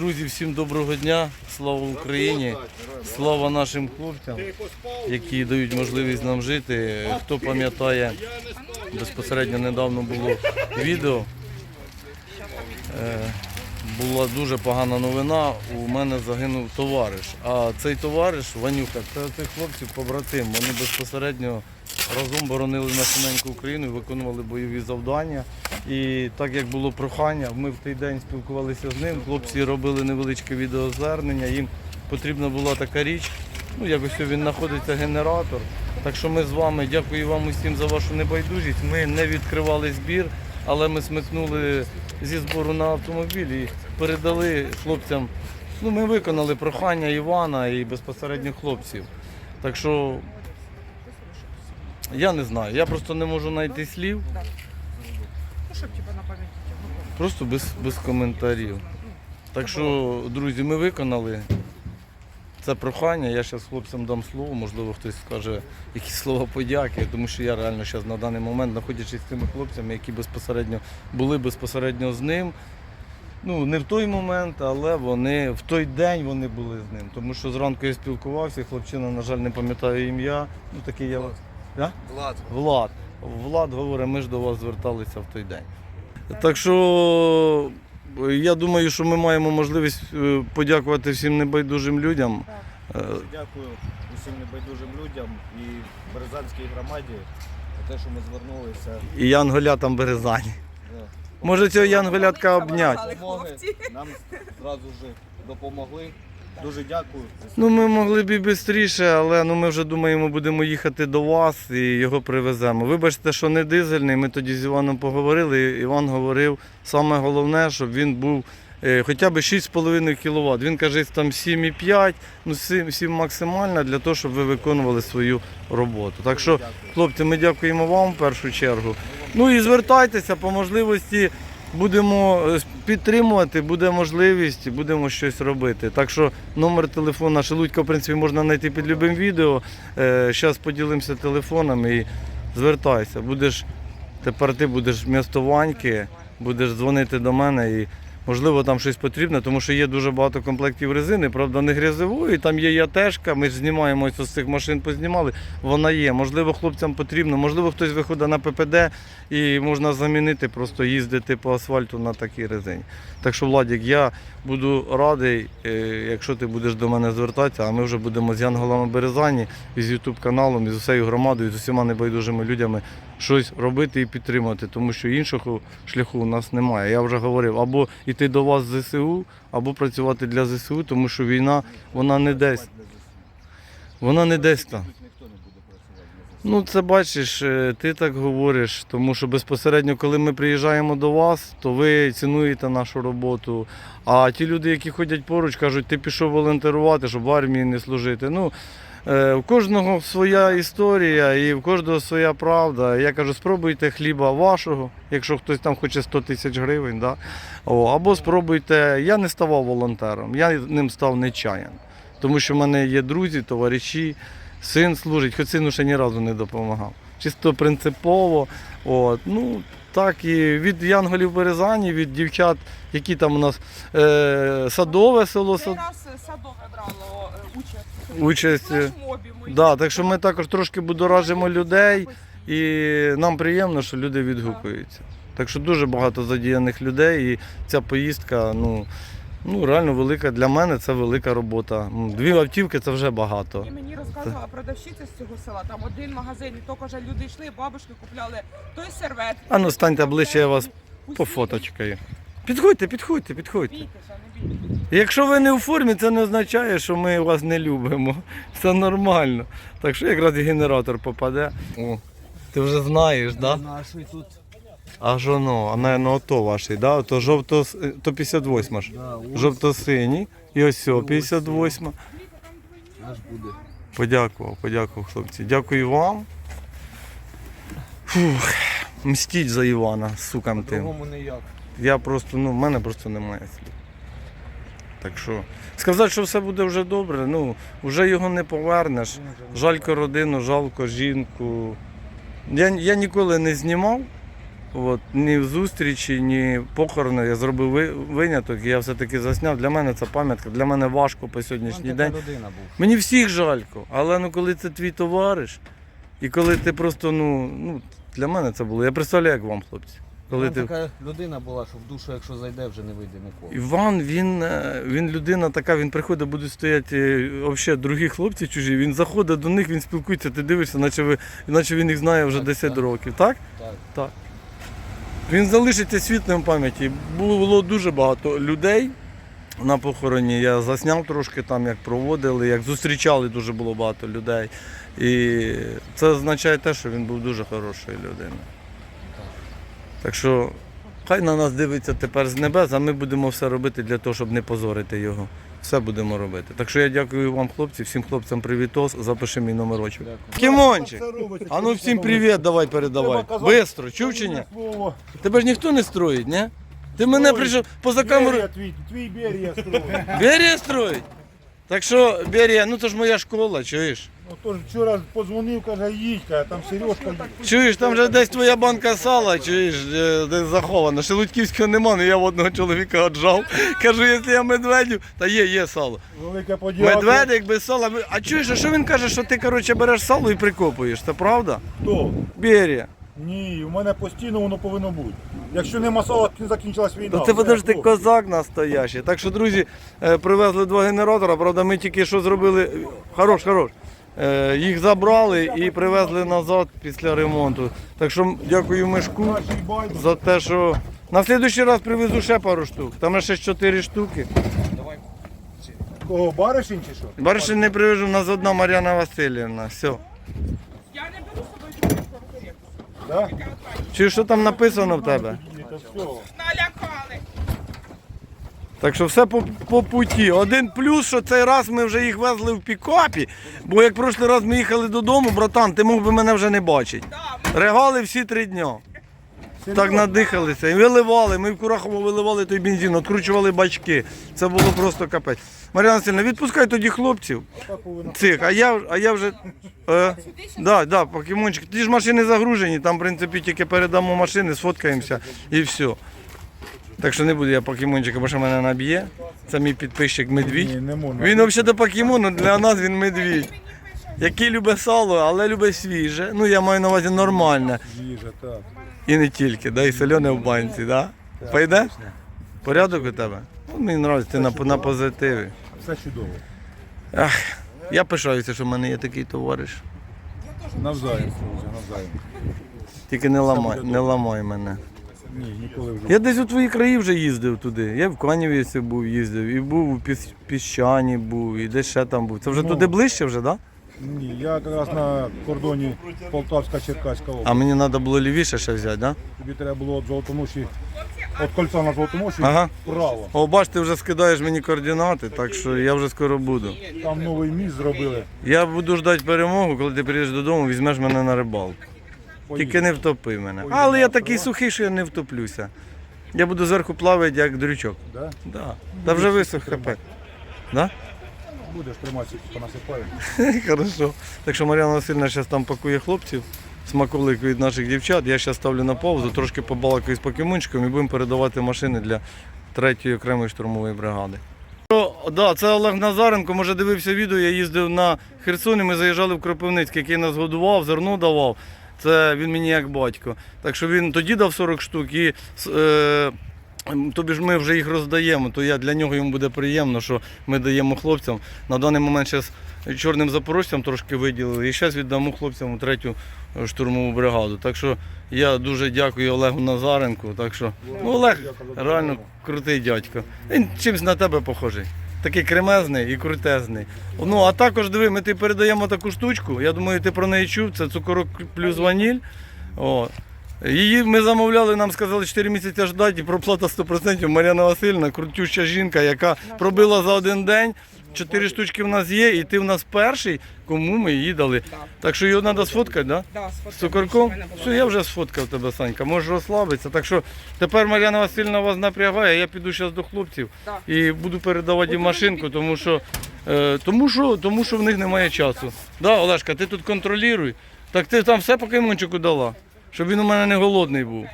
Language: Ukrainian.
Друзі, всім доброго дня, слава Україні, слава нашим хлопцям, які дають можливість нам жити. Хто пам'ятає, безпосередньо недавно було відео. Е, Була дуже погана новина. У мене загинув товариш. А цей товариш, Ванюха, це цих хлопців побратим. Вони безпосередньо разом боронили нашу Україну, виконували бойові завдання. І так як було прохання, ми в той день спілкувалися з ним. Хлопці робили невеличке відеозвернення. Їм потрібна була така річ. Ну, якось він знаходиться генератор. Так що ми з вами дякую вам усім за вашу небайдужість. Ми не відкривали збір, але ми смикнули зі збору на автомобіль і передали хлопцям. Ну, ми виконали прохання Івана і безпосередньо хлопців. Так що я не знаю, я просто не можу знайти слів, Ну, щоб типа на пам'ять. просто без, без коментарів. Так що, друзі, ми виконали це прохання. Я зараз хлопцям дам слово, можливо, хтось скаже якісь слова подяки, тому що я реально зараз на даний момент, знаходячись з тими хлопцями, які безпосередньо були безпосередньо з ним. Ну, не в той момент, але вони в той день вони були з ним. Тому що зранку я спілкувався, хлопчина, на жаль, не пам'ятаю ім'я. Ну такий я. Да? Влад. Влад. Влад говорить, ми ж до вас зверталися в той день. Так що я думаю, що ми маємо можливість е, подякувати всім небайдужим людям. Е, Дякую усім небайдужим людям і Березанській громаді за те, що ми звернулися. І янголятам Березані. Да. Може цього янголятка обняти? Нам зразу ж допомогли. Дуже дякую. Ну ми могли б і швидше, але ну, ми вже думаємо, будемо їхати до вас і його привеземо. Вибачте, що не дизельний. Ми тоді з Іваном поговорили. і Іван говорив, саме головне, щоб він був е, хоча б 6,5 кВт. Він каже, там 7,5, ну 7, 7 максимально для того, щоб ви виконували свою роботу. Так що, хлопці, ми дякуємо вам в першу чергу. Ну і звертайтеся по можливості. Будемо е, підтримувати, буде можливість, будемо щось робити. Так що номер телефона Шелудька, в принципі, можна знайти під любим відео. Зараз поділимося телефонами і звертайся. Будеш, тепер ти будеш вмісто Ваньки, будеш дзвонити до мене і можливо там щось потрібне, тому що є дуже багато комплектів резини, правда, не грязевої, там є ятешка, ми ж знімаємо з цих машин, познімали, вона є. Можливо, хлопцям потрібно, можливо, хтось виходить на ППД і можна замінити, просто їздити по асфальту на такій резині. Так що, Владік, я буду радий, е, якщо ти будеш до мене звертатися, а ми вже будемо з Янголами Березані, і з Ютуб каналом, і з усією громадою, з усіма небайдужими людьми щось робити і підтримати, тому що іншого шляху у нас немає. Я вже говорив, або йти до вас з ЗСУ, або працювати для ЗСУ, тому що війна вона не десь. Вона не десь там. Ну, це бачиш, е, ти так говориш, тому що безпосередньо, коли ми приїжджаємо до вас, то ви цінуєте нашу роботу. А ті люди, які ходять поруч, кажуть, ти пішов волонтерувати, щоб в армії не служити. Ну, у кожного своя історія і в кожного своя правда. Я кажу, спробуйте хліба вашого, якщо хтось там хоче 100 тисяч гривень. Да? О, або спробуйте. Я не ставав волонтером, я ним став нечаянно. Тому що в мене є друзі, товариші, син служить, хоч сину ще ні разу не допомагав. Чисто принципово. От, ну, так і від Янголів Березані, від дівчат, які там у нас е, садове село. Цей Сад... раз е, садове брало е, участь. Участь, Да, так що ми також трошки будоражимо людей і нам приємно, що люди відгукуються. Так що дуже багато задіяних людей і ця поїздка, ну, ну реально велика. Для мене це велика робота. Дві автівки це вже багато. І мені розказувала продавщиця з цього села, там один магазин, і то каже, люди йшли, бабушки купляли той сервет. А ну станьте ближче, я вас пофоточкаю. Підходьте, підходьте, підходьте. Бійтеся, не бійтеся. Якщо ви не у формі, це не означає, що ми вас не любимо. Це нормально. Так що якраз і генератор попаде. О, ти вже знаєш, так? Да? Наші тут. А ж воно, а наверное, ото ваші, да? То жовто, то 58 ж. Да, Жовто-синій. І ось сьо, 58. наш буде. Подякував, подякував, хлопці. Дякую вам. Фух, мстіть за Івана, сукам тим. По-другому ніяк. Я просто, ну, в мене просто немає слів. Так що, сказати, що все буде вже добре, ну, вже його не повернеш. Жалько родину, жалко жінку. Я, я ніколи не знімав От, ні в зустрічі, ні похорони. Я зробив виняток, і я все-таки засняв. Для мене це пам'ятка, для мене важко по сьогоднішній день. Мені всіх жалько, але ну коли це твій товариш, і коли ти просто, ну, ну для мене це було. Я представляю, як вам, хлопці. Коли ти... така людина була, що в душу, якщо зайде, вже не вийде ніколи. Іван, він, е, він людина така, він приходить, будуть стояти взагалі другі хлопці чужі, він заходить до них, він спілкується, ти дивишся, наче, ви, наче він їх знає вже Так, 10 так. років, так? Так. Він залишиться світлим в пам'яті. Було дуже багато людей на похороні. Я засняв трошки там, як проводили, як зустрічали дуже було багато людей. І це означає те, що він був дуже хорошою людиною. Так що хай на нас дивиться тепер з небес, а ми будемо все робити для того, щоб не позорити його. Все будемо робити. Так що я дякую вам, хлопці, всім хлопцям привітос, запиши мій номерочок. Кімончик! А ну всім привіт, давай передавай. Бистро, чув чи ні? Тебе ж ніхто не строїть, ні? Ти мене прийшов поза камерою. Твій, Берія строїть. Берія строїть. Так що, Берія, ну то ж моя школа, чуєш? Ну, то ж вчора позвонив, каже, їдь, каже, там Сережка їде. Чуєш, там вже десь твоя банка сала, чуєш, е, десь захована. Шелудьківського нема, але я в одного чоловіка отжав. Кажу, якщо я медведю, та є, є сало. Велика подяка. Медведик без сала. А чуєш, а що він каже, що ти, коротше, береш сало і прикопуєш? Це правда? Хто? Берія. Ні, у мене постійно воно повинно бути. Якщо нема сала, не закінчилась війна. Ну це подожди, Хто? козак настоящий. Так що, друзі, е, привезли два генератора. Правда, ми тільки що зробили. Хорош, хорош. Е, Їх забрали і привезли назад після ремонту. Так що дякую мешку за те, що на наступний раз привезу ще пару штук. Там ще 4 штуки. Кого, Баришин чи що? Більше не привезу, у нас одна Мар'яна Васильівна. Все. Я не беру з собою? Чи що там написано в тебе? Так що все по, по путі. Один плюс, що цей раз ми вже їх везли в пікапі, бо як прошлий раз ми їхали додому, братан, ти мог би мене вже не бачити. Регали всі три дня. Так надихалися. І виливали. Ми в Курахово виливали той бензин, відкручували бачки. Це було просто капець. Мар'яна Васильівна, відпускай тоді хлопців цих, а я, а я вже. Е, да, да, покемончик. Ті ж машини загружені, там, в принципі, тільки передамо машини, сфоткаємося і все. Так що не буду я покемончика, бо що мене наб'є. Це мій підписчик медвідь. Ні, не можна. Він взагалі до покемону, для нас він медвідь. Який любить сало, але любить свіже. Ну я маю на увазі нормальне. Їжа, так. І не тільки, да, і солене в банці, да? Пойде? Порядок у тебе? Ну, мені подобається, ти на, на позитиві. Все чудово. Я пишаюся, що в мене є такий товариш. Навзаєм, навзаєм. Тільки не ламай, не ламай мене. Ні, ніколи вже. Я десь у твої краї вже їздив туди. Я в Канівці був, їздив, і був у Піс- Піщані був, і десь ще там був. Це вже Ну. туди ближче вже, так? Да? Ні, я якраз на кордоні Полтавська-Черкаська область. А мені треба було лівіше ще взяти, так? Да? Тобі треба було від Золотоноші, від кольця на Золотоноші Ага. вправо. О, бач, ти вже скидаєш мені координати, так що я вже скоро буду. Там новий міст зробили. Я буду ждати перемогу, коли ти приїдеш додому, візьмеш мене на рибалку. Тільки не втопи мене. Але я такий сухий, що я не втоплюся. Я буду зверху плавати, як дрючок. Да? Да. Та вже висох хп. Да? Будеш триматися, понасипаю. Хорошо. Так що Мар'яна Васильівна зараз там пакує хлопців, смаколик від наших дівчат. Я зараз ставлю на паузу, трошки побалакаю з покемончиком і будемо передавати машини для третьої окремої штурмової бригади. Да, це Олег Назаренко, може дивився відео, я їздив на Херсон і ми заїжджали в Кропивницький, який нас годував, зерно давав. Це він мені як батько. Так що він тоді дав 40 штук і е, тобі ж ми вже їх роздаємо, то я для нього йому буде приємно, що ми даємо хлопцям. На даний момент зараз чорним запорожцям трошки виділили і зараз віддамо хлопцям у третю е, штурмову бригаду. Так що я дуже дякую Олегу Назаренку. Так що, ну Олег реально крутий дядько. Він чимось на тебе похожий. Такий кремезний і крутезний. Ну, а також диви, ми ти передаємо таку штучку. Я думаю, ти про неї чув. Це цукорок плюс ваніль. О. Її ми замовляли, нам сказали 4 місяці ждати, і проплата 100%. Мар'яна Васильівна, крутюща жінка, яка пробила за один день. Чотири штучки в нас є, і ти в нас перший, кому ми її дали. Так що його треба сфоткати, так? Да? Да, З цукорком? Все, я вже сфоткав тебе, Санька, можеш розслабитися. Так що тепер Мар'яна Васильівна вас напрягає, я піду зараз до хлопців Да. і буду передавати їм машинку, тому що, е, тому, що, тому що в них немає часу. Да, Олешка, ти тут контролюй. Так ти там все покемончику дала, щоб він у мене не голодний був.